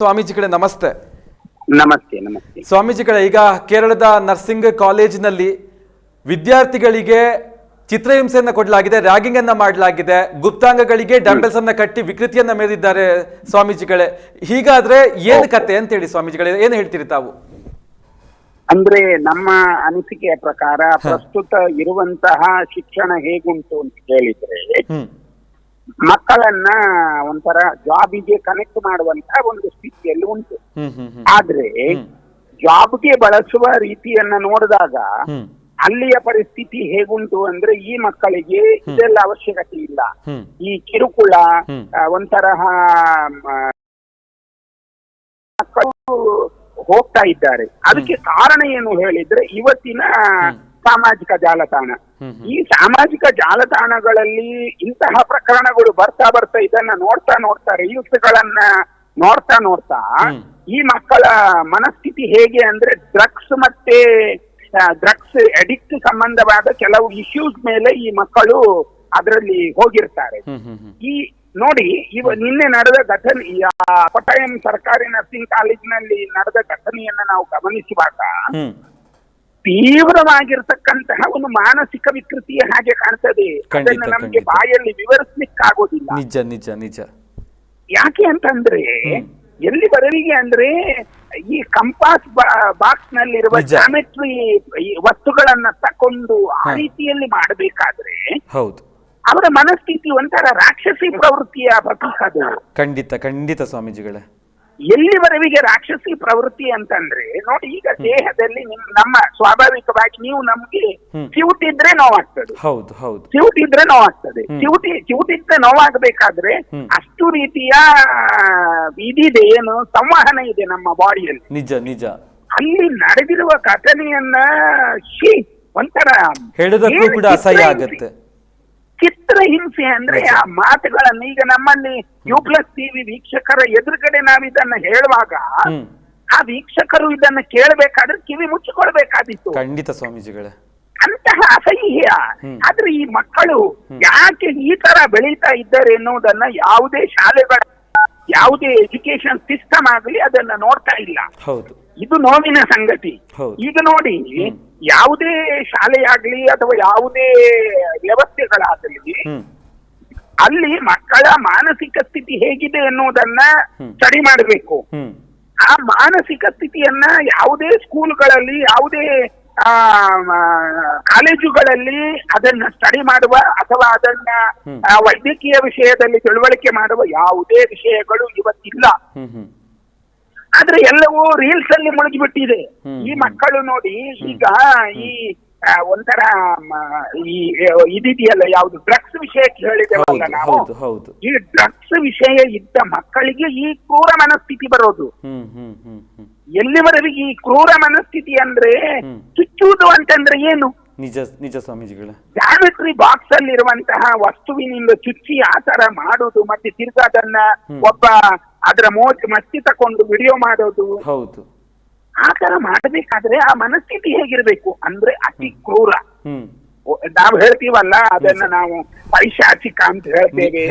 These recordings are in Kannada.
ಸ್ವಾಮೀಜಿಗಳೇ ನಮಸ್ತೆ. ನಮಸ್ತೆ ನಮಸ್ತೆ. ಸ್ವಾಮೀಜಿಗಳೇ ಈಗ ಕೇರಳದ ನರ್ಸಿಂಗ್ ಕಾಲೇಜಿನಲ್ಲಿ ವಿದ್ಯಾರ್ಥಿಗಳಿಗೆ ಚಿತ್ರಹಿಂಸೆಯನ್ನು ಕೊಡಲಾಗಿದೆ ರ್ಯಾಗಿಂಗ್ ಅನ್ನ ಮಾಡಲಾಗಿದೆ ಗುಪ್ತಾಂಗಗಳಿಗೆ ಡಂಬಲ್ಸ್ ಅನ್ನ ಕಟ್ಟಿ ವಿಕೃತಿಯನ್ನ ಮೇರಿದ್ದಾರೆ ಸ್ವಾಮೀಜಿಗಳೇ ಹೀಗಾದ್ರೆ ಏನ್ ಕತೆ ಅಂತೇಳಿ ಸ್ವಾಮೀಜಿಗಳೇ ಏನ್ ಹೇಳ್ತೀರಿ ತಾವು? ಅಂದ್ರೆ ನಮ್ಮ ಅನಿಸಿಕೆಯ ಪ್ರಕಾರ ಪ್ರಸ್ತುತ ಇರುವಂತಹ ಶಿಕ್ಷಣ ಹೇಗುಂಟು ಅಂತ ಕೇಳಿದ್ರೆ ಹ್ಮ್. ಮಕ್ಕಳನ್ನ ಒಂಥರ ಜಾಬಿಗೆ ಕನೆಕ್ಟ್ ಮಾಡುವಂತ ಒಂದು ಸ್ಥಿತಿಯಲ್ಲಿ ಉಂಟು. ಆದ್ರೆ ಜಾಬ್ಗೆ ಬಳಸುವ ರೀತಿಯನ್ನ ನೋಡಿದಾಗ ಅಲ್ಲಿಯ ಪರಿಸ್ಥಿತಿ ಹೇಗುಂಟು ಅಂದ್ರೆ ಈ ಮಕ್ಕಳಿಗೆ ಇದೆಲ್ಲ ಅವಶ್ಯಕತೆ ಇಲ್ಲ. ಈ ಕಿರುಕುಳ. ಒಂತರಹ ಮಕ್ಕಳು ಹೋಗ್ತಾ ಇದ್ದಾರೆ. ಅದಕ್ಕೆ ಕಾರಣ ಏನು ಹೇಳಿದ್ರೆ ಇವತ್ತಿನ ಸಾಮಾಜಿಕ ಜಾಲತಾಣ. ಈ ಸಾಮಾಜಿಕ ಜಾಲತಾಣಗಳಲ್ಲಿ ಇಂತಹ ಪ್ರಕರಣಗಳು ಬರ್ತಾ ಬರ್ತಾ ಇದನ್ನ ನೋಡ್ತಾ ನೋಡ್ತಾ ರೀಲ್ಸ್ ಗಳನ್ನ ನೋಡ್ತಾ ನೋಡ್ತಾ ಈ ಮಕ್ಕಳ ಮನಸ್ಥಿತಿ ಹೇಗೆ ಅಂದ್ರೆ ಡ್ರಗ್ಸ್ ಮತ್ತೆ ಡ್ರಗ್ಸ್ ಅಡಿಕ್ಟ್ ಸಂಬಂಧವಾದ ಕೆಲವು ಇಶ್ಯೂಸ್ ಮೇಲೆ ಈ ಮಕ್ಕಳು ಅದರಲ್ಲಿ ಹೋಗಿರ್ತಾರೆ. ಈ ನೋಡಿ ಇವ ನಿನ್ನೆ ನಡೆದ ಘಟನೆ ಪಟಾಯಂ ಸರ್ಕಾರಿ ನರ್ಸಿಂಗ್ ಕಾಲೇಜಿನಲ್ಲಿ ನಡೆದ ಘಟನೆಯನ್ನ ನಾವು ಗಮನಿಸುವಾಗ ತೀವ್ರವಾಗಿರ್ತಕ್ಕಂತಹ ಒಂದು ಮಾನಸಿಕ ವಿಕೃತಿಯ ಹಾಗೆ ಕಾಣ್ತದೆ. ಅದನ್ನ ನಮ್ಗೆ ಬಾಯಲ್ಲಿ ವಿವರಿಸ್ಲಿಕ್ಕೆ ಆಗೋದಿಲ್ಲ ನಿಜ ನಿಜ ನಿಜ. ಯಾಕೆ ಅಂತಂದ್ರೆ ಎಲ್ಲಿ ಬರವಿಗೆ ಅಂದ್ರೆ ಈ ಕಂಪಾಸ್ ಬಾಕ್ಸ್ ನಲ್ಲಿರುವ. ಜಾಮೆಟ್ರಿ ವಸ್ತುಗಳನ್ನ ತಕೊಂಡು ಆ ರೀತಿಯಲ್ಲಿ ಮಾಡಬೇಕಾದ್ರೆ ಹೌದು. ಅವರ ಮನಸ್ಥಿತಿ ಒಂಥರ ರಾಕ್ಷಸಿ ಪ್ರವೃತ್ತಿಯ ಪ್ರತೀಕ ಖಂಡಿತ ಖಂಡಿತ ಸ್ವಾಮೀಜಿಗಳೇ. ಎಲ್ಲಿವರೆಗೆ ರಾಕ್ಷಸಿ ಪ್ರವೃತ್ತಿ ಅಂತಂದ್ರೆ ನೋಡಿ ಈಗ ದೇಹದಲ್ಲಿ ನಿಮ್- ನಮ್ಮ ಸ್ವಾಭಾವಿಕವಾಗಿ ನೀವು ನಮ್ಗೆ. ಚಿವುಟಿದ್ರೆ ನೋವಾಗ್ತದೆ. ಹೌದು ಹೌದು. ಚಿವುಟಿದ್ರೆ ನೋವಾಗ್ತದೆ. ಚಿವುಟಿ ಚಿವುಟಿದ್ರೆ ನೋವಾಗಬೇಕಾದ್ರೆ ಅಷ್ಟು ರೀತಿಯ ಇದಿದೆ ಏನು ಸಂವಹನ ಇದೆ ನಮ್ಮ ಬಾಡಿಯಲ್ಲಿ. ನಿಜ ನಿಜ. ಅಲ್ಲಿ ನಡೆದಿರುವ ಘಟನೆಯನ್ನ ಶೀ ಒಂಥರ ಹೇಳೋದಕ್ಕೂ ಕೂಡ ಅಸಹ್ಯ ಚಿತ್ರಹಿಂಸೆ- ಆಗತ್ತೆ ಚಿತ್ರಹಿಂಸೆ ಅಂದ್ರೆ ಆ ಮಾತುಗಳನ್ನು ಈಗ ನಮ್ಮಲ್ಲಿ ಯು ಪ್ಲಸ್ ಟಿವಿ ವೀಕ್ಷಕರ ಎದುರುಗಡೆ ನಾವು ಇದನ್ನ ಹೇಳುವಾಗ ಆ ವೀಕ್ಷಕರು ಇದನ್ನ ಕೇಳಬೇಕಾದ್ರೆ ಕಿವಿ ಮುಚ್ಚಿಕೊಳ್ಬೇಕಾದಿತ್ತು ಖಂಡಿತ ಸ್ವಾಮೀಜಿಗಳೇ. ಅಂತಹ ಅಸಹ್ಯ. ಆದ್ರೆ ಈ ಮಕ್ಕಳು ಯಾಕೆ ಈ ತರ ಬೆಳೀತಾ ಇದ್ದಾರೆ ಎನ್ನುವುದನ್ನ ಯಾವುದೇ ಶಾಲೆಗಳ ಯಾವುದೇ ಎಜುಕೇಶನ್ ಸಿಸ್ಟಮ್ ಆಗಲಿ ಅದನ್ನ ನೋಡ್ತಾ ಇಲ್ಲ. ಹೌದು. ಇದು ನೋವಿನ ಸಂಗತಿ. ಈಗ ನೋಡಿ ಯಾವುದೇ ಶಾಲೆಯಾಗ್ಲಿ ಅಥವಾ ಯಾವುದೇ ವ್ಯವಸ್ಥೆಗಳಾಗಲಿ ಅಲ್ಲಿ ಮಕ್ಕಳ ಮಾನಸಿಕ ಸ್ಥಿತಿ ಹೇಗಿದೆ ಎನ್ನುವುದನ್ನ ಹ್ಮ್. ಸ್ಟಡಿ ಮಾಡಬೇಕು. ಆ ಮಾನಸಿಕ ಸ್ಥಿತಿಯನ್ನ ಯಾವುದೇ ಸ್ಕೂಲ್ಗಳಲ್ಲಿ ಯಾವುದೇ ಆ, ಕಾಲೇಜುಗಳಲ್ಲಿ ಅದನ್ನ ಸ್ಟಡಿ ಮಾಡುವ ಅಥವಾ ಅದನ್ನ ವೈದ್ಯಕೀಯ ವಿಷಯದಲ್ಲಿ ತಿಳುವಳಿಕೆ ಮಾಡುವ ಯಾವುದೇ ವಿಷಯಗಳು ಇವತ್ತಿಲ್ಲ. ಆದ್ರೆ ಎಲ್ಲವೂ ರೀಲ್ಸ್ ಅಲ್ಲಿ ಮುಳುಗಿಬಿಟ್ಟಿದೆ. ಈ. ಮಕ್ಕಳು ನೋಡಿ ಈಗ ಈ ಒಂಥರ ಈ ಇದಿದೆಯಲ್ಲ ಯಾವ್ದು ಡ್ರಗ್ಸ್ ವಿಷಯಕ್ಕೆ ಹೇಳಿದೆವಲ್ಲ ನಾವು? ಈ ಡ್ರಗ್ಸ್ ವಿಷಯ ಇದ್ದ ಮಕ್ಕಳಿಗೆ ಈ ಕ್ರೂರ ಮನಸ್ಥಿತಿ ಬರೋದು. ಎಲ್ಲಿವರೆಗೆ ಈ ಕ್ರೂರ ಮನಸ್ಥಿತಿ ಅಂದ್ರೆ ಚುಚ್ಚುವುದು ಅಂತಂದ್ರೆ ಏನು? ನಿಜ ನಿಜ ಸ್ವಾಮೀಜಿಗಳ. ಜಾಮಿಟ್ರಿ ಬಾಕ್ಸ್ ಅಲ್ಲಿರುವಂತಹ ವಸ್ತುವಿನಿಂದ ಚುಚ್ಚಿ ಆತರ ತರ ಮಾಡುದು ಮತ್ತೆ ತಿರ್ಗಾದನ್ನ ಒಬ್ಬ ಅದರ ಮೋಜು ಮಸ್ತಿ ತಕೊಂಡು ವಿಡಿಯೋ ಮಾಡೋದು. ಹೌದು. ಆ ತರ ಮಾಡಬೇಕಾದ್ರೆ ಆ ಮನಸ್ಥಿತಿ ಹೇಗಿರ್ಬೇಕು? ಅಂದ್ರೆ ಅತಿ ಕ್ರೂರ. ನಾವು ಹೇಳ್ತೀವಲ್ಲ ಅದನ್ನ ನಾವು ಪೈಶಾಚಿಕ ಅಂತ ಹೇಳ್ತೇವೆ.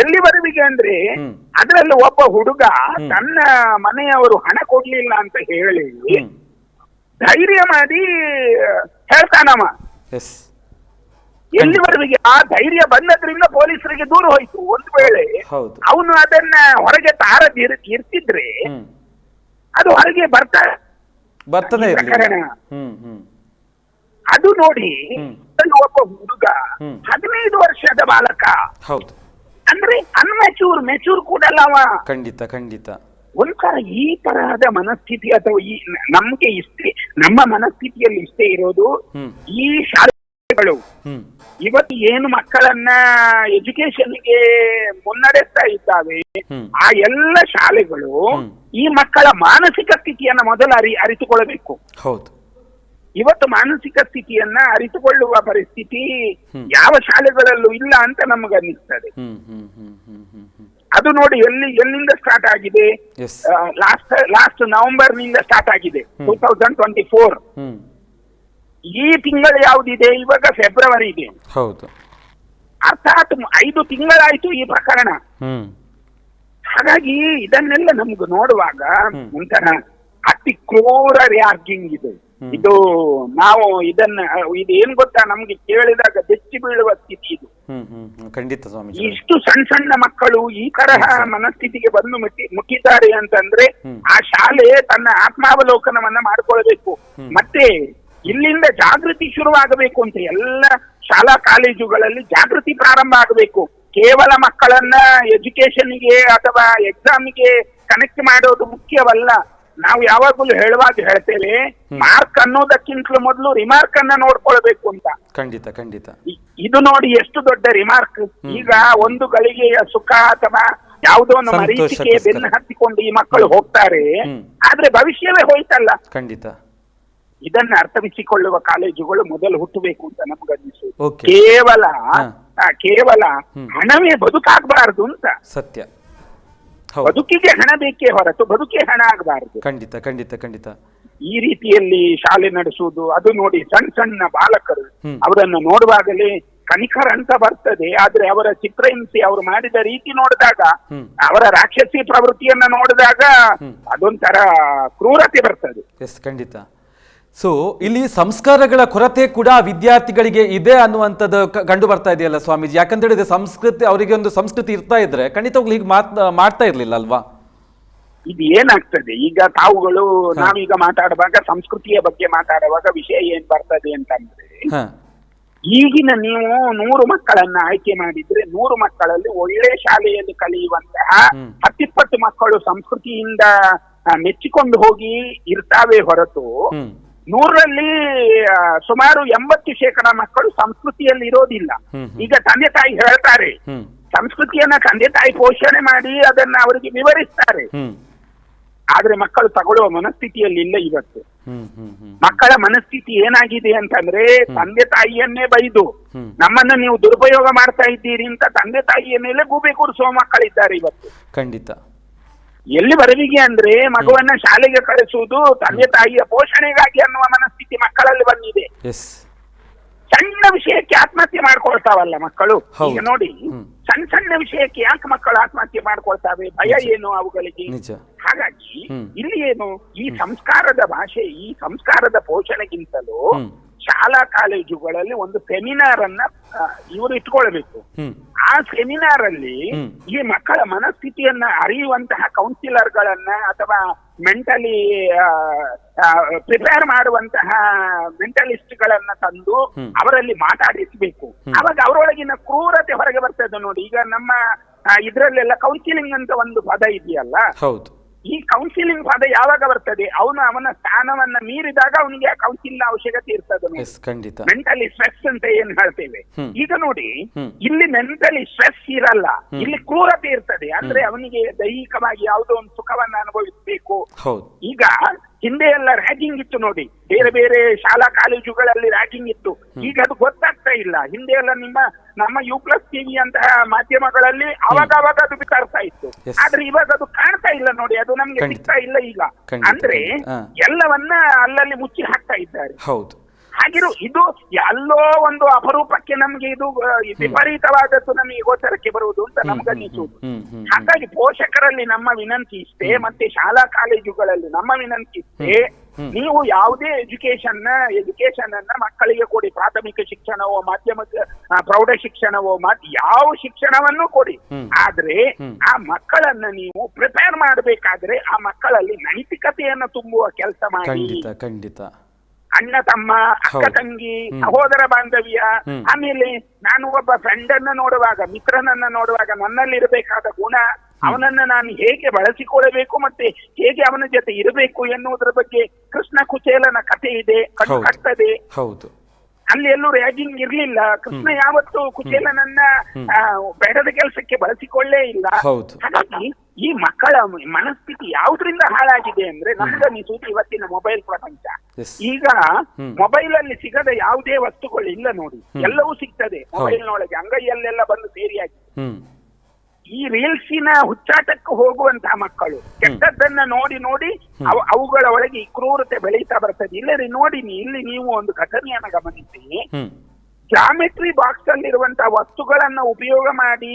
ಎಲ್ಲಿವರೆಗೆ ಅಂದ್ರೆ ಅದರಲ್ಲಿ ಒಬ್ಬ ಹುಡುಗ. ತನ್ನ ಮನೆಯವರು ಹಣ ಕೊಡ್ಲಿಲ್ಲ ಅಂತ ಹೇಳಿ ಧೈರ್ಯ ಮಾಡಿ ಹೇಳ್ತಾನವ. ಎಲ್ಲಿವರೆಗೆ ಆ ಧೈರ್ಯ ಬಂದದ್ರಿಂದ ಪೊಲೀಸರಿಗೆ ದೂರ ಹೋಯ್ತು? ಒಂದು ವೇಳೆ ಹೌದು. ಅವನು ಅದನ್ನ ಹೊರಗೆ ತಾರದಿರ್ ಇರ್- ಇರ್ತಿದ್ರೆ ಹ್ಮ್. ಅದು ಹೊರಗೆ ಬರ್ತಾ ಬರ್ತದೆ ಇರ್ಲಿ ಪ್ರಕರಣ. ಹ್ಮ್ ಹ್ಮ್. ಅದು ನೋಡಿ ಹ್ಮ್. ಅಲ್ಲಿ ಒಬ್ಬ ಹುಡುಗ ಹ್ಮ್. ಹದಿನೈದು ವರ್ಷದ ಬಾಲಕ. ಹೌದು. ಅಂದ್ರೆ ಅನ್ಮೆಚೂರ್ ಮೆಚೂರ್ ಕೂಡ ಅವ. ಖಂಡಿತ ಖಂಡಿತ. ಒಂಥರ ಈ ತರಹದ ಮನಸ್ಥಿತಿ ಅಥವಾ ಈ ನಮ್ಗೆ ಇಷ್ಟೇ ನಮ್ಮ ಮನಸ್ಥಿತಿಯಲ್ಲಿ ಇಷ್ಟೇ ಇರೋದು ಹ್ಮ್. ಈ ಶಾಲೆಗಳು ಹ್ಮ್. ಇವತ್ತು ಏನು ಮಕ್ಕಳನ್ನ ಎಜುಕೇಶನ್ಗೆ ಮುನ್ನಡೆಸ್ತಾ ಇದ್ದಾವೆ ಆ ಎಲ್ಲ ಶಾಲೆಗಳು ಈ ಮಕ್ಕಳ ಮಾನಸಿಕ ಸ್ಥಿತಿಯನ್ನ ಮೊದಲು ಅರಿ ಅರಿತುಕೊಳ್ಳಬೇಕು ಹೌದು. ಇವತ್ತು ಮಾನಸಿಕ ಸ್ಥಿತಿಯನ್ನ ಅರಿತುಕೊಳ್ಳುವ ಪರಿಸ್ಥಿತಿ ಯಾವ ಶಾಲೆಗಳಲ್ಲೂ ಇಲ್ಲ ಅಂತ ನಮ್ಗೆ ಅನ್ನಿಸ್ತದೆ. ಅದು ನೋಡಿ ಎಲ್ಲಿ ಎಲ್ಲಿಂದ ಸ್ಟಾರ್ಟ್ ಆಗಿದೆ? ಲಾಸ್ಟ್ ಲಾಸ್ಟ್ ನವೆಂಬರ್ನಿಂದ ಸ್ಟಾರ್ಟ್ ಆಗಿದೆ. ಟೂ ತೌಸಂಡ್ ಟ್ವೆಂಟಿ ಫೋರ್ ಈ ತಿಂಗಳು ಯಾವ್ದಿದೆ? ಇವಾಗ ಫೆಬ್ರವರಿ ಇದೆ. ಹೌದು. ಅರ್ಥಾತ್ ಐದು ತಿಂಗಳಾಯ್ತು ಈ ಪ್ರಕರಣ. ಹಾಗಾಗಿ ಇದನ್ನೆಲ್ಲ ನಮ್ಗೆ ನೋಡುವಾಗ ಒಂಥರ ಅತಿ ಕ್ರೂರ ರ್ಯಾಗಿಂಗ್ ಇದೆ. ಇದು ನಾವು ಇದನ್ನ ಇದು ಏನ್ ಗೊತ್ತಾ? ನಮ್ಗೆ ಕೇಳಿದಾಗ ಬೆಚ್ಚಿ ಬೀಳುವ ಸ್ಥಿತಿ ಇದು. ಖಂಡಿತ ಸ್ವಾಮೀಜಿ. ಇಷ್ಟು ಸಣ್ಣ ಸಣ್ಣ ಮಕ್ಕಳು ಈ ತರಹ ಮನಸ್ಥಿತಿಗೆ ಬಂದು ಮುಟ್ಟಿ ಮುಟ್ಟಿದ್ದಾರೆ ಅಂತಂದ್ರೆ ಆ ಶಾಲೆ ತನ್ನ ಆತ್ಮಾವಲೋಕನವನ್ನ ಮಾಡ್ಕೊಳ್ಬೇಕು. ಮತ್ತೆ ಇಲ್ಲಿಂದ ಜಾಗೃತಿ ಶುರುವಾಗಬೇಕು ಅಂತ ಎಲ್ಲ ಶಾಲಾ ಕಾಲೇಜುಗಳಲ್ಲಿ ಜಾಗೃತಿ ಪ್ರಾರಂಭ ಆಗಬೇಕು. ಕೇವಲ ಮಕ್ಕಳನ್ನ ಎಜುಕೇಶನ್ಗೆ ಅಥವಾ ಎಕ್ಸಾಮ್ಗೆ ಕನೆಕ್ಟ್ ಮಾಡೋದು ಮುಖ್ಯವಲ್ಲ. ನಾವು ಯಾವಾಗಲೂ ಹೇಳುವಾಗ ಹೇಳ್ತೇವೆ ಮಾರ್ಕ್ ಅನ್ನೋದಕ್ಕಿಂತಲೂ ಮೊದಲು ರಿಮಾರ್ಕ್ ಅನ್ನ ನೋಡ್ಕೊಳ್ಬೇಕು ಅಂತ. ಖಂಡಿತ ಖಂಡಿತ. ಇದು ನೋಡಿ ಎಷ್ಟು ದೊಡ್ಡ ರಿಮಾರ್ಕ್ ಈಗ ಒಂದು ಗಳಿಗೆಯ ಸುಖ ಅಥವಾ ಯಾವುದೋ ಒಂದು ಮರೀಚಿಕೆ. ಬೆನ್ನು ಹತ್ತಿಕೊಂಡು ಈ ಮಕ್ಕಳು ಹೋಗ್ತಾರೆ. ಆದ್ರೆ ಭವಿಷ್ಯವೇ ಹೋಯ್ತಲ್ಲ. ಖಂಡಿತ. ಇದನ್ನ ಅರ್ಥವಿಸಿಕೊಳ್ಳುವ ಕಾಲೇಜುಗಳು ಮೊದಲು ಹುಟ್ಟಬೇಕು ಅಂತ ನಮ್ಗೆ ಅನ್ನಿಸು ಕೇವಲ ಕೇವಲ ಹಣವೇ ಬದುಕಾಗಬಾರದು ಅಂತ. ಸತ್ಯ. ಬದುಕಿಗೆ ಹಣ ಬೇಕೇ ಹೊರತು ಬದುಕೇ ಹಣ ಆಗಬಾರದು. ಖಂಡಿತ ಖಂಡಿತ ಖಂಡಿತ. ಈ ರೀತಿಯಲ್ಲಿ ಶಾಲೆ ನಡೆಸುವುದು ಅದು ನೋಡಿ ಸಣ್ಣ ಸಣ್ಣ ಬಾಲಕರು. ಅವರನ್ನು ನೋಡುವಾಗಲೇ ಕನಿಕರ ಅಂತ ಬರ್ತದೆ. ಆದ್ರೆ ಅವರ ಚಿತ್ರಹಿಂಸೆ ಅವರು ಮಾಡಿದ ರೀತಿ ನೋಡಿದಾಗ ಅವರ ರಾಕ್ಷಸಿ ಪ್ರವೃತ್ತಿಯನ್ನ ನೋಡಿದಾಗ ಅದೊಂಥರ ಕ್ರೂರತೆ ಬರ್ತದೆ. ಖಂಡಿತ. ಸೊ ಇಲ್ಲಿ ಸಂಸ್ಕಾರಗಳ ಕೊರತೆ ಕೂಡ ವಿದ್ಯಾರ್ಥಿಗಳಿಗೆ ಇದೆ ಅನ್ನುವಂಥದ್ದು ಕಂಡು ಬರ್ತಾ ಇದೆಯಲ್ಲ ಸ್ವಾಮೀಜಿ? ಯಾಕಂತ ಹೇಳಿದ್ರೆ ಸಂಸ್ಕೃತಿ ಅವರಿಗೆ ಒಂದು ಸಂಸ್ಕೃತಿ ಇರ್ತಾ ಇದ್ರೆ ಖಂಡಿತವಾಗ್ಲೂ ಹೀಗೆ ಮಾತ್ ಮಾಡ್ತಾ ಇರ್ಲಿಲ್ಲ ಅಲ್ವಾ? ಇದು? ಏನಾಗ್ತದೆ ಈಗ ತಾವುಗಳು ನಾವೀಗ ಮಾತಾಡುವಾಗ ಸಂಸ್ಕೃತಿಯ ಬಗ್ಗೆ ಮಾತಾಡುವಾಗ ವಿಷಯ ಏನ್ ಬರ್ತದೆ ಅಂತಂದ್ರೆ ಈಗಿನ ನೀವು ನೂರು ಮಕ್ಕಳನ್ನ ಆಯ್ಕೆ ಮಾಡಿದ್ರೆ ನೂರು ಮಕ್ಕಳಲ್ಲಿ ಒಳ್ಳೆ ಶಾಲೆಯಲ್ಲಿ ಕಲಿಯುವಂತಹ. ಹತ್ತಿಪ್ಪತ್ತು ಮಕ್ಕಳು ಸಂಸ್ಕೃತಿಯಿಂದ ಮೆಚ್ಚಿಕೊಂಡು ಹೋಗಿ ಇರ್ತಾವೆ ಹೊರತು ನೂರರಲ್ಲಿ ಸುಮಾರು ಎಂಬತ್ತು ಶೇಕಡ ಮಕ್ಕಳು ಸಂಸ್ಕೃತಿಯಲ್ಲಿ ಇರೋದಿಲ್ಲ. ಈಗ ತಂದೆ ತಾಯಿ ಹೇಳ್ತಾರೆ. ಸಂಸ್ಕೃತಿಯನ್ನ ತಂದೆ ತಾಯಿ ಪೋಷಣೆ ಮಾಡಿ ಅದನ್ನ ಅವರಿಗೆ ವಿವರಿಸ್ತಾರೆ. ಆದ್ರೆ ಮಕ್ಕಳು ತಗೊಳ್ಳುವ ಮನಸ್ಥಿತಿಯಲ್ಲಿ ಇಲ್ಲ ಇವತ್ತು. ಮಕ್ಕಳ ಮನಸ್ಥಿತಿ ಏನಾಗಿದೆ ಅಂತಂದ್ರೆ ತಂದೆ ತಾಯಿಯನ್ನೇ ಬೈದು ನಮ್ಮನ್ನ ನೀವು ದುರುಪಯೋಗ ಮಾಡ್ತಾ ಇದ್ದೀರಿ ಅಂತ ತಂದೆ ತಾಯಿಯ ಮೇಲೆ ಗೂಬೆ ಕೂರಿಸುವ ಮಕ್ಕಳಿದ್ದಾರೆ ಇವತ್ತು. ಖಂಡಿತ. ಎಲ್ಲಿ ಬರವಿಗೆ ಅಂದ್ರೆ ಮಗುವನ್ನ ಶಾಲೆಗೆ ಕಳಿಸುವುದು ತಂದೆ ತಾಯಿಯ ಪೋಷಣೆಗಾಗಿ ಅನ್ನುವ ಮನಸ್ಥಿತಿ ಮಕ್ಕಳಲ್ಲಿ ಬಂದಿದೆ. ಸಣ್ಣ ವಿಷಯಕ್ಕೆ ಆತ್ಮಹತ್ಯೆ ಮಾಡ್ಕೊಳ್ತಾವಲ್ಲ ಮಕ್ಕಳು? ಈಗ ನೋಡಿ. ಸಣ್ಣ ಸಣ್ಣ ವಿಷಯಕ್ಕೆ ಯಾಕೆ ಮಕ್ಕಳು ಆತ್ಮಹತ್ಯೆ ಮಾಡ್ಕೊಳ್ತಾವೆ? ಭಯ ಏನು ಅವುಗಳಿಗೆ? ಹಾಗಾಗಿ ಇಲ್ಲಿ ಏನು ಈ ಸಂಸ್ಕಾರದ ಭಾಷೆ ಈ ಸಂಸ್ಕಾರದ ಪೋಷಣೆಗಿಂತಲೂ. ಶಾಲಾ ಕಾಲೇಜುಗಳಲ್ಲಿ ಒಂದು ಸೆಮಿನಾರ್ ಅನ್ನ ಇವರು ಇಟ್ಕೊಳ್ಬೇಕು. ಆ ಸೆಮಿನಾರ್ ಅಲ್ಲಿ ಈ ಮಕ್ಕಳ ಮನಸ್ಥಿತಿಯನ್ನ ಅರಿಯುವಂತಹ ಕೌನ್ಸಿಲರ್ ಗಳನ್ನ ಅಥವಾ ಮೆಂಟಲಿ ಪ್ರಿಪೇರ್ ಮಾಡುವಂತಹ ಮೆಂಟಲಿಸ್ಟ್ ಗಳನ್ನ ತಂದು. ಅವರಲ್ಲಿ ಮಾತಾಡಿಸ್ಬೇಕು. ಅವಾಗ ಅವರೊಳಗಿನ ಕ್ರೂರತೆ ಹೊರಗೆ ಬರ್ತದೆ ನೋಡಿ. ಈಗ ನಮ್ಮ ಇದ್ರಲ್ಲೆಲ್ಲ ಕೌನ್ಸಿಲಿಂಗ್ ಅಂತ ಒಂದು ಪದ ಇದೆಯಲ್ಲ ಹೌದು. ಈ ಕೌನ್ಸಿಲಿಂಗ್ ಪದ ಯಾವಾಗ ಬರ್ತದೆ? ಅವನು ಅವನ ಸ್ಥಾನವನ್ನ ಮೀರಿದಾಗ ಅವನಿಗೆ ಕೌನ್ಸಿಲ್ ಅವಶ್ಯಕತೆ ಇರ್ತದೆ. ಖಂಡಿತ. ಮೆಂಟಲಿ ಸ್ಟ್ರೆಸ್ ಅಂತ ಏನ್ ಹೇಳ್ತೇವೆ? ಈಗ ನೋಡಿ ಇಲ್ಲಿ ಮೆಂಟಲಿ ಸ್ಟ್ರೆಸ್ ಇರಲ್ಲ. ಇಲ್ಲಿ ಕ್ರೂರತೆ ಇರ್ತದೆ. ಅಂದ್ರೆ ಅವನಿಗೆ ದೈಹಿಕವಾಗಿ ಯಾವುದೋ ಒಂದು ಸುಖವನ್ನ ಅನುಭವಿಸಬೇಕು. ಈಗ ಹಿಂದೆ ಎಲ್ಲ ರ್ಯಾಗಿಂಗ್ ಇತ್ತು ನೋಡಿ. ಬೇರೆ ಬೇರೆ ಶಾಲಾ ಕಾಲೇಜುಗಳಲ್ಲಿ ರ್ಯಾಗಿಂಗ್ ಇತ್ತು. ಈಗ ಅದು ಗೊತ್ತಾಗ್ತಾ ಇಲ್ಲ. ಹಿಂದೆ ಎಲ್ಲ ನಿಮ್ಮ ನಮ್ಮ ಯು ಪ್ಲಸ್ ಟಿವಿ ಅಂತಹ ಮಾಧ್ಯಮಗಳಲ್ಲಿ ಅವಾಗ ಅವಾಗ ಅದು ಬಿಕಾರ್ತಾ ಇತ್ತು. ಆದ್ರೆ ಇವಾಗ ಅದು ಕಾಣ್ತಾ ಇಲ್ಲ ನೋಡಿ. ಅದು ನಮ್ಗೆ. ಸಿಗ್ತಾ ಇಲ್ಲ ಈಗ. ಅಂದ್ರೆ ಎಲ್ಲವನ್ನ ಅಲ್ಲಲ್ಲಿ ಮುಚ್ಚಿ ಹಾಕ್ತಾ ಇದ್ದಾರೆ. ಹೌದು. ಹಾಗಿರು ಇದು ಎಲ್ಲೋ ಒಂದು ಅಪರೂಪಕ್ಕೆ ನಮ್ಗೆ ಇದು ವಿಪರೀತವಾದದ್ದು ನಮಗೆ ಗೋಚರಕ್ಕೆ ಬರುವುದು ಅಂತ ಹ್ಮ್ ಹಾಗಾಗಿ ಪೋಷಕರಲ್ಲಿ ನಮ್ಮ ವಿನಂತಿ ಇಷ್ಟೇ ಮತ್ತೆ ಶಾಲಾ ಕಾಲೇಜುಗಳಲ್ಲಿ ನಮ್ಮ ವಿನಂತಿ ಇಷ್ಟೇ. ನೀವು ಯಾವುದೇ ಎಜುಕೇಶನ್ನ ಎಜುಕೇಶನ್ ಅನ್ನ ಮಕ್ಕಳಿಗೆ ಕೊಡಿ ಪ್ರಾಥಮಿಕ ಶಿಕ್ಷಣವೋ ಮಾಧ್ಯಮಿಕ ಪ್ರೌಢ ಶಿಕ್ಷಣವೋ ಮತ್ತೆ ಯಾವ ಶಿಕ್ಷಣವನ್ನು ಕೊಡಿ. ಆದ್ರೆ ಆ ಮಕ್ಕಳನ್ನ ನೀವು ಪ್ರಿಪೇರ್ ಮಾಡಬೇಕಾದ್ರೆ ಆ ಮಕ್ಕಳಲ್ಲಿ ನೈತಿಕತೆಯನ್ನು ತುಂಬುವ ಕೆಲಸ ಮಾಡಿ. ಖಂಡಿತ ಖಂಡಿತ. ಅಣ್ಣ ತಮ್ಮ ಅಕ್ಕ ತಂಗಿ. ಸಹೋದರ ಬಾಂಧವ್ಯ. ಆಮೇಲೆ ನಾನು ಒಬ್ಬ ಫ್ರೆಂಡ್ ಅನ್ನ ನೋಡುವಾಗ ಮಿತ್ರನನ್ನ ನೋಡುವಾಗ ನನ್ನಲ್ಲಿ ಇರಬೇಕಾದ ಗುಣ ಅವನನ್ನ ನಾನು ಹೇಗೆ ಬಳಸಿಕೊಳ್ಳಬೇಕು ಮತ್ತೆ ಹೇಗೆ ಅವನ ಜೊತೆ ಇರಬೇಕು ಎನ್ನುವುದರ ಬಗ್ಗೆ ಕೃಷ್ಣ ಕುಚೇಲನ ಕಥೆ ಇದೆ ಕಣ್ಣು. ಕಟ್ಟದೆ ಹೌದು ಅಲ್ಲಿ ಎಲ್ಲೂ ರ್ಯಾಗಿಂಗ್ ಇರ್ಲಿಲ್ಲ ಕೃಷ್ಣ ಯಾವತ್ತು ಕುಚೇಲನನ್ನ ಬೇಡದ ಕೆಲಸಕ್ಕೆ ಬಳಸಿಕೊಳ್ಳೇ ಇಲ್ಲ. ಹಾಗಾಗಿ ಈ ಮಕ್ಕಳ ಮನಸ್ಥಿತಿ ಯಾವ್ದ್ರಿಂದ ಹಾಳಾಗಿದೆ ಅಂದ್ರೆ ನಮ್ಗೆ ನಿಸೂತಿ ಇವತ್ತಿನ ಮೊಬೈಲ್ ಪ್ರಪಂಚ. ಈಗ ಮೊಬೈಲ್ ಅಲ್ಲಿ ಸಿಗದ ಯಾವುದೇ ವಸ್ತುಗಳು ಇಲ್ಲ ನೋಡಿ. ಎಲ್ಲವೂ ಸಿಗ್ತದೆ ಮೊಬೈಲ್ನೊಳಗೆ ಅಂಗೈಯಲ್ಲೆಲ್ಲ ಬಂದು ಸೇರಿಯಾಗಿ. ಈ ರೀಲ್ಸಿನ ಹುಚ್ಚಾಟಕ್ಕೆ ಹೋಗುವಂತಹ ಮಕ್ಕಳು ಕೆಟ್ಟದ್ದನ್ನ ನೋಡಿ ನೋಡಿ ಅವ- ಅವುಗಳ ಒಳಗೆ ಈ ಕ್ರೂರತೆ ಬೆಳೀತಾ ಬರ್ತದೆ. ಇಲ್ಲರಿ ನೋಡಿ ನೀ- ಇಲ್ಲಿ ನೀವು ಒಂದು ಘಟನೆಯನ್ನು ಗಮನಿಸಿ. ಜಾಮೆಟ್ರಿ ಬಾಕ್ಸ್ ಅಲ್ಲಿರುವಂತ ವಸ್ತುಗಳನ್ನ ಉಪಯೋಗ ಮಾಡಿ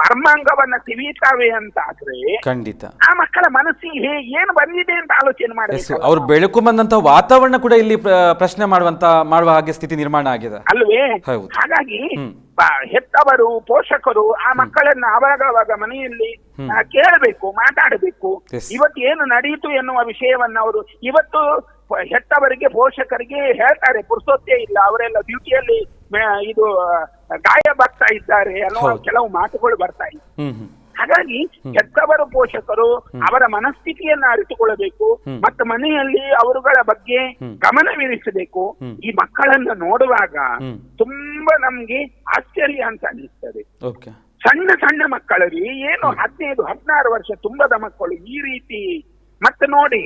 ಮರ್ಮಾಂಗವನ್ನ ತಿವಿತಾವೆ ಅಂತ ಆದ್ರೆ ಖಂಡಿತ. ಆ ಮಕ್ಕಳ ಮನಸ್ಸಿಗೆ ಏನು ಬಂದಿದೆ ಅಂತ ಆಲೋಚನೆ ಮಾಡಿ ಮಾಡಬೇಕು ಅವ್ರು ಬೆಳಕು ಬಂದಂತ ವಾತಾವರಣ ಕೂಡ ಇಲ್ಲಿ ಪ್ರಶ್ನೆ ಮಾಡುವಂತ ಮಾಡುವ ಹಾಗೆ ಸ್ಥಿತಿ ನಿರ್ಮಾಣ ಆಗಿದೆ. ಅಲ್ವೇ? ಹಾಗಾಗಿ ಹೆತ್ತವರು ಪೋಷಕರು ಆ ಮಕ್ಕಳನ್ನ ಅವಾಗವಾಗ ಮನೆಯಲ್ಲಿ ಕೇಳಬೇಕು ಮಾತಾಡಬೇಕು. ಇವತ್ತು ಏನು ನಡೆಯಿತು ಎನ್ನುವ ವಿಷಯವನ್ನ ಅವರು ಇವತ್ತು ಹೆತ್ತವರಿಗೆ ಪೋಷಕರಿಗೆ ಹೇಳ್ತಾರೆ. ಪುರುಸೊತ್ತೇ ಇಲ್ಲ ಅವರೆಲ್ಲ ಡ್ಯೂಟಿಯಲ್ಲಿ ಇದು ಗಾಯ ಬರ್ತಾ ಇದ್ದಾರೆ ಅನ್ನೋ ಕೆಲವು ಮಾತುಗಳು ಬರ್ತಾ ಹ್ಮ್ ಹಾಗಾಗಿ ಹೆತ್ತವರ ಪೋಷಕರು ಅವರ ಮನಸ್ಥಿತಿಯನ್ನ ಅರಿತುಕೊಳ್ಳಬೇಕು. ಮತ್ತು ಮನೆಯಲ್ಲಿ ಅವರುಗಳ ಬಗ್ಗೆ ಗಮನವಿರಿಸಬೇಕು. ಈ ಮಕ್ಕಳನ್ನ ನೋಡುವಾಗ ತುಂಬಾ ನಮ್ಗೆ ಆಶ್ಚರ್ಯ ಅಂತ ಅನ್ನಿಸ್ತದೆ. ಸಣ್ಣ ಸಣ್ಣ ಮಕ್ಕಳಲ್ಲಿ ಏನು ಹದಿನೈದು ಹದಿನಾರು ವರ್ಷ ತುಂಬದ ಮಕ್ಕಳು ಈ ರೀತಿ ಮತ್ತೆ ನೋಡಿ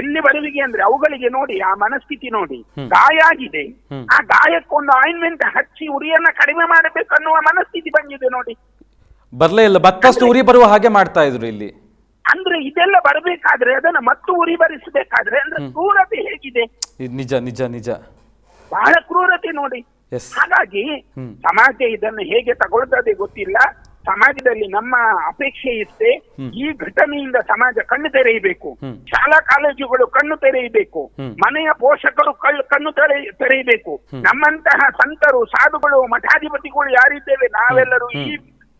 ಎಲ್ಲಿ ಬರುವಿಗೆ ಅಂದ್ರೆ ಅವುಗಳಿಗೆ ನೋಡಿ ಆ ಮನಸ್ಥಿತಿ ನೋಡಿ. ಗಾಯ ಆಗಿದೆ. ಆ ಗಾಯಕ್ಕೊಂದು ಆಯಿಂಟ್ಮೆಂಟ್ ಹಚ್ಚಿ ಉರಿಯನ್ನ ಕಡಿಮೆ ಮಾಡಬೇಕು ಅನ್ನುವ ಮನಸ್ಥಿತಿ ಬಂದಿದೆ ನೋಡಿ. ಬರ್ಲೇ ಇಲ್ಲ ಮತ್ತಷ್ಟು ಉರಿ ಬರುವ ಹಾಗೆ ಮಾಡ್ತಾ ಇದ್ರು ಇಲ್ಲಿ. ಅಂದ್ರೆ ಇದೆಲ್ಲ ಬರಬೇಕಾದ್ರೆ ಅದನ್ನ ಮತ್ತು ಉರಿ ಬರಿಸಬೇಕಾದ್ರೆ ಅಂದ್ರೆ ಕ್ರೂರತೆ ಹೇಗಿದೆ. ನಿಜ ನಿಜ ನಿಜ. ಬಹಳ ಕ್ರೂರತೆ ನೋಡಿ. ಹಾಗಾಗಿ ಸಮಾಜ ಇದನ್ನು ಹೇಗೆ ತಗೊಳ್ತದೆ ಗೊತ್ತಿಲ್ಲ. ಸಮಾಜದಲ್ಲಿ ನಮ್ಮ ಅಪೇಕ್ಷೆ ಇಷ್ಟೇ. ಈ ಘಟನೆಯಿಂದ ಸಮಾಜ ಕಣ್ಣು ತೆರೆಯಬೇಕು. ಶಾಲಾ ಕಾಲೇಜುಗಳು ಕಣ್ಣು ತೆರೆಯಬೇಕು. ಮನೆಯ ಪೋಷಕರು ಕಣ್ಣು ತೆರೆ ತೆರೆಯಬೇಕು. ನಮ್ಮಂತಹ ಸಂತರು ಸಾಧುಗಳು ಮಠಾಧಿಪತಿಗಳು ಯಾರಿದ್ದೇವೆ? ನಾವೆಲ್ಲರೂ ಈ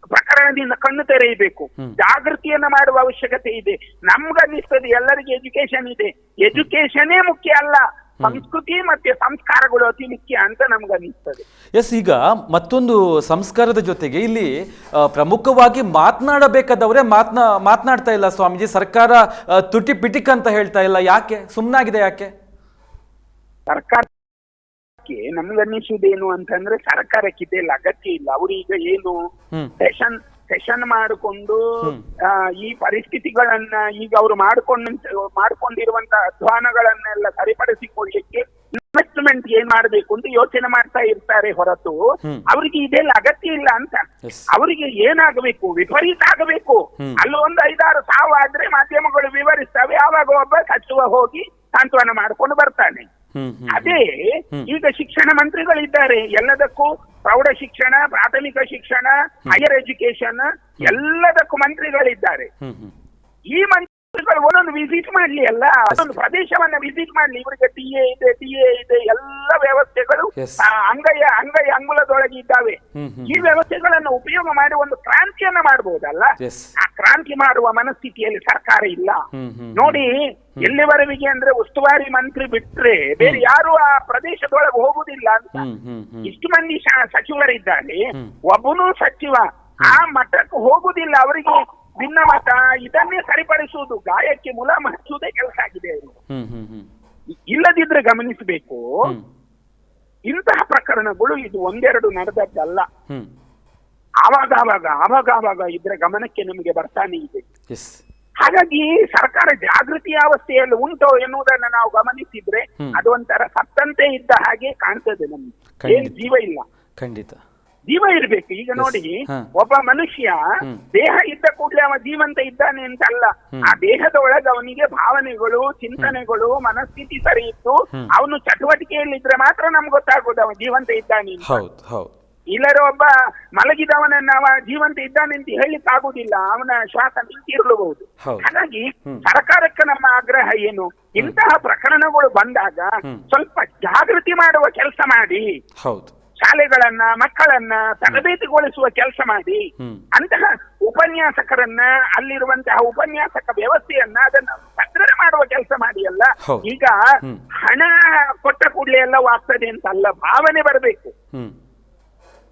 ಪ್ರಕರಣದಿಂದ ಕಣ್ಣು ತೆರೆಯಬೇಕು. ಜಾಗೃತಿಯನ್ನ ಮಾಡುವ ಅವಶ್ಯಕತೆ ಇದೆ. ನಮ್ಗನ್ನಿಸ್ತದೆ ಎಲ್ಲರಿಗೆ ಎಜುಕೇಶನ್ ಇದೆ. ಎಜುಕೇಶನೇ ಮುಖ್ಯ ಅಲ್ಲ. ಸಂಸ್ಕೃತಿ ಮತ್ತೆ ಸಂಸ್ಕಾರಗಳು ಅತಿ ಮುಖ್ಯ ಅಂತ ನಮ್ಗನ್ನಿಸ್ತದೆ ಎಸ್ ಈಗ ಮತ್ತೊಂದು ಸಂಸ್ಕಾರದ ಜೊತೆಗೆ ಇಲ್ಲಿ ಪ್ರಮುಖವಾಗಿ ಮಾತನಾಡಬೇಕಾದವರೇ ಮಾತನಾ ಮಾತನಾಡ್ತಾ ಇಲ್ಲ ಸ್ವಾಮೀಜಿ. ಸರ್ಕಾರ ತುಟಿ ಪಿಟಿಕ್ ಅಂತ ಹೇಳ್ತಾ ಇಲ್ಲ. ಯಾಕೆ? ಸುಮ್ಮನಾಗಿದೆ ಯಾಕೆ? ಸರ್ಕಾರಕ್ಕೆ ನಮ್ಗನ್ನಿಸುವುದೇನು ಅಂತಂದ್ರೆ ಸರ್ಕಾರಕ್ಕೆ ಇದೆಲ್ಲ ಅಗತ್ಯ ಇಲ್ಲ. ಈಗ ಏನು ಸೆಷನ್ ಸೆಷನ್ ಮಾಡಿಕೊಂಡು ಈ ಪರಿಸ್ಥಿತಿಗಳನ್ನ ಈಗ ಅವರು ಮಾಡ್ಕೊಂಡು ಮಾಡ್ಕೊಂಡಿರುವಂತ ಅಧ್ವಾನಗಳನ್ನೆಲ್ಲ ಸರಿಪಡಿಸಿಕೊಳ್ಳಿಕ್ಕೆ ಇನ್ವೆಸ್ಟ್ಮೆಂಟ್ ಏನ್ ಮಾಡ್ಬೇಕು ಅಂತ ಯೋಚನೆ ಮಾಡ್ತಾ ಇರ್ತಾರೆ ಹೊರತು. ಅವರಿಗೆ ಇದೆಲ್ಲ ಅಗತ್ಯ ಇಲ್ಲ ಅಂತ. ಅವರಿಗೆ ಏನಾಗಬೇಕು? ವಿಪರೀತ ಆಗಬೇಕು. ಅಲ್ಲಿ ಒಂದು ಐದಾರು ಸಾವು ಆದ್ರೆ ಮಾಧ್ಯಮಗಳು ವಿವರಿಸ್ತವೆ. ಆವಾಗ ಒಬ್ಬ ಸಚಿವ ಹೋಗಿ ಸಾಂತ್ವನ ಮಾಡ್ಕೊಂಡು ಬರ್ತಾನೆ. ಅದೇ ಈಗ ಶಿಕ್ಷಣ ಮಂತ್ರಿಗಳಿದ್ದಾರೆ. ಎಲ್ಲದಕ್ಕೂ ಪ್ರೌಢ ಶಿಕ್ಷಣ ಪ್ರಾಥಮಿಕ ಶಿಕ್ಷಣ ಹೈಯರ್ ಎಜುಕೇಶನ್ ಎಲ್ಲದಕ್ಕೂ ಮಂತ್ರಿಗಳಿದ್ದಾರೆ. ಈ ಮಂತ್ರಿಗಳು ಒಂದೊಂದು ವಿಸಿಟ್ ಮಾಡ್ಲಿ ಅಲ್ಲ? ಅದೊಂದು ಪ್ರದೇಶವನ್ನ ವಿಸಿಟ್ ಮಾಡ್ಲಿ. ಇವರಿಗೆ ಟಿ ಎ ಇದೆ ಟಿ ಎ ಇದೆ ಎಲ್ಲ ವ್ಯವಸ್ಥೆಗಳು ಅಂಗಯ್ಯ ಅಂಗಯ್ಯ ಅಂಗೈಯ ಅಂಗೈ ಅಂಗುಲದೊಳಗೆ ಇದ್ದಾವೆ. ಈ ವ್ಯವಸ್ಥೆಗಳನ್ನು ಉಪಯೋಗ ಮಾಡಿ ಒಂದು ಕ್ರಾಂತಿಯನ್ನ ಮಾಡಬಹುದಲ್ಲ ಆ ಕ್ರಾಂತಿ ಮಾಡುವ ಮನಸ್ಥಿತಿಯಲ್ಲಿ ಸರ್ಕಾರ ಇಲ್ಲ. ನೋಡಿ ಎಲ್ಲಿವರೆಗೆ ಅಂದ್ರೆ ಉಸ್ತುವಾರಿ ಮಂತ್ರಿ ಬಿಟ್ರೆ ಬೇರೆ ಯಾರು ಆ ಪ್ರದೇಶದೊಳಗೆ ಹೋಗುದಿಲ್ಲ ಅಂತ. ಇಷ್ಟು ಮಂದಿ ಸಚಿವರಿದ್ದಾರೆ. ಒಬ್ಬನು ಸಚಿವ. ಆ ಮಠಕ್ಕೆ ಹೋಗುದಿಲ್ಲ. ಅವರಿಗೆ ಭಿನ್ನ ಮತ ಇದನ್ನೇ ಸರಿಪಡಿಸುವುದು ಗಾಯಕ್ಕೆ ಮುಲಾಮ ಹಚ್ಚುವುದೇ ಕೆಲಸ ಆಗಿದೆ. ಇಲ್ಲದಿದ್ರೆ ಗಮನಿಸಬೇಕು. ಇಂತಹ ಪ್ರಕರಣಗಳು ಇದು ಒಂದೆರಡು ನಡೆದದ್ದಲ್ಲ. ಆವಾಗ ಆವಾಗ ಆವಾಗ ಆವಾಗ ಇದ್ರ ಗಮನಕ್ಕೆ ನಮಗೆ ಬರ್ತಾನೆ ಇದೆ. ಹಾಗಾಗಿ ಸರ್ಕಾರ ಜಾಗೃತಿ ಅವಸ್ಥೆಯಲ್ಲಿ ಉಂಟು ಎನ್ನುವುದನ್ನ ನಾವು ಗಮನಿಸಿದ್ರೆ ಅದೊಂಥರ ಅದು ಒಂಥರ ಸತ್ತಂತೆ ಇದ್ದ ಹಾಗೆ ಕಾಣ್ತದೆ ನಮ್ಗೆ. ಏನ್ ಜೀವ ಇಲ್ಲ. ಖಂಡಿತ. ಜೀವ ಇರ್ಬೇಕು. ಈಗ ನೋಡಿ ಒಬ್ಬ ಮನುಷ್ಯ ದೇಹ ಇದ್ದ ಕೂಡಲೇ ಅವ ಜೀವಂತ ಇದ್ದಾನೆ ಅಂತ ಅಲ್ಲ. ಆ ದೇಹದ ಒಳಗೆ ಅವನಿಗೆ ಭಾವನೆಗಳು ಚಿಂತನೆಗಳು ಮನಸ್ಥಿತಿ ಸರಿ ಇತ್ತು. ಅವನು ಚಟುವಟಿಕೆಯಲ್ಲಿದ್ರೆ ಮಾತ್ರ ನಮ್ಗೆ ಗೊತ್ತಾಗೋದು ಅವ ಜೀವಂತ ಇದ್ದಾನೆ ಇಲ್ಲರ ಒಬ್ಬ ಮಲಗಿದವನನ್ನ ಅವ ಜೀವಂತ ಇದ್ದಾನೆ ಅಂತ ಹೇಳಿಕ್ಕಾಗುದಿಲ್ಲ ಅವನ ಶ್ವಾಸ ನಿಂತಿರಲಬಹುದು ಹಾಗಾಗಿ ಸರ್ಕಾರಕ್ಕೆ ನಮ್ಮ ಆಗ್ರಹ ಏನು? ಇಂತಹ ಪ್ರಕರಣಗಳು ಬಂದಾಗ ಸ್ವಲ್ಪ ಜಾಗೃತಿ ಮಾಡುವ ಕೆಲಸ ಮಾಡಿ. ಹೌದು. ಶಾಲೆಗಳನ್ನ ಮಕ್ಕಳನ್ನ ತರಬೇತಿಗೊಳಿಸುವ ಕೆಲಸ ಮಾಡಿ ಅಂತಹ ಉಪನ್ಯಾಸಕರನ್ನ ಅಲ್ಲಿರುವಂತಹ ಉಪನ್ಯಾಸಕ ವ್ಯವಸ್ಥೆಯನ್ನ ಅದನ್ನ ಸದೃಢ ಮಾಡುವ ಕೆಲಸ ಮಾಡಿ ಅಲ್ಲ ಈಗ ಹಣ ಕೊಟ್ಟ ಕೂಡಲೇ ಎಲ್ಲವೂ ಆಗ್ತದೆ ಅಂತ ಅಲ್ಲ ಭಾವನೆ ಬರಬೇಕು.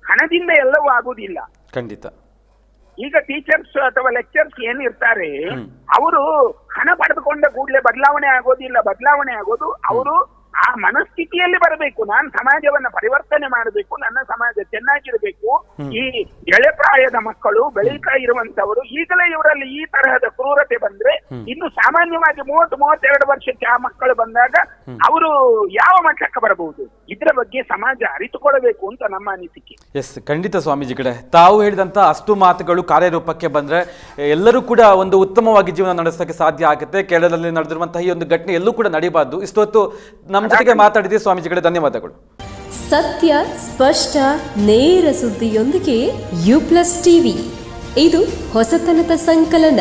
ಹಣದಿಂದ ಎಲ್ಲವೂ ಆಗುದಿಲ್ಲ ಖಂಡಿತ. ಈಗ ಟೀಚರ್ಸ್ ಅಥವಾ ಲೆಕ್ಚರ್ಸ್ ಏನಿರ್ತಾರೆ. ಅವರು ಹಣ ಪಡೆದುಕೊಂಡ ಕೂಡಲೇ ಬದಲಾವಣೆ ಆಗೋದಿಲ್ಲ ಬದಲಾವಣೆ ಆಗೋದು ಅವರು ಆ ಮನಸ್ಥಿತಿಯಲ್ಲಿ ಬರಬೇಕು. ನಾನು ಸಮಾಜವನ್ನ ಪರಿವರ್ತನೆ ಮಾಡಬೇಕು ನನ್ನ ಸಮಾಜ ಚೆನ್ನಾಗಿರಬೇಕು. ಈ ಎಳೆ ಪ್ರಾಯದ ಮಕ್ಕಳು ಬೆಳೀತಾ ಇರುವಂತವರು ಈಗಲೇ ಇವರಲ್ಲಿ ಈ ತರಹದ ಕ್ರೂರತೆ ಬಂದ್ರೆ ಇನ್ನು ಸಾಮಾನ್ಯವಾಗಿ ಮೂವತ್ತು ಮೂವತ್ತೆರಡು ವರ್ಷಕ್ಕೆ ಆ ಮಕ್ಕಳು ಬಂದಾಗ ಅವರು ಯಾವ ಮಟ್ಟಕ್ಕೆ ಬರಬಹುದು? ಇದರ ಬಗ್ಗೆ ಸಮಾಜ ಅರಿತುಕೊಳ್ಳಬೇಕು ಅಂತ ನಮ್ಮ ಅನಿಸಿಕೆ. ಎಸ್ ಖಂಡಿತ ಸ್ವಾಮೀಜಿ ಕಡೆ. ತಾವು ಹೇಳಿದಂತ ಅಷ್ಟು ಮಾತುಗಳು ಕಾರ್ಯರೂಪಕ್ಕೆ ಬಂದ್ರೆ ಎಲ್ಲರೂ ಕೂಡ ಒಂದು ಉತ್ತಮವಾಗಿ ಜೀವನ ನಡೆಸೋಕೆ ಸಾಧ್ಯ ಆಗುತ್ತೆ. ಕೇರಳದಲ್ಲಿ ನಡೆದಿರುವಂತಹ ಈ ಒಂದು ಘಟನೆ ಎಲ್ಲೂ ಕೂಡ ನಡೀಬಾರ್ದು. ಇಷ್ಟೊತ್ತು ನಮ್ಮ ಜೊತೆಗೆ ಮಾತಾಡಿದ್ದೀವಿ ಸ್ವಾಮೀಜಿ ಕಡೆ ಧನ್ಯವಾದಗಳು. ಸತ್ಯ ಸ್ಪಷ್ಟ ನೇರ ಸುದ್ದಿಯೊಂದಿಗೆ ಯು ಪ್ಲಸ್ ಟಿವಿ. ಇದು ಹೊಸತನದ ಸಂಕಲನ.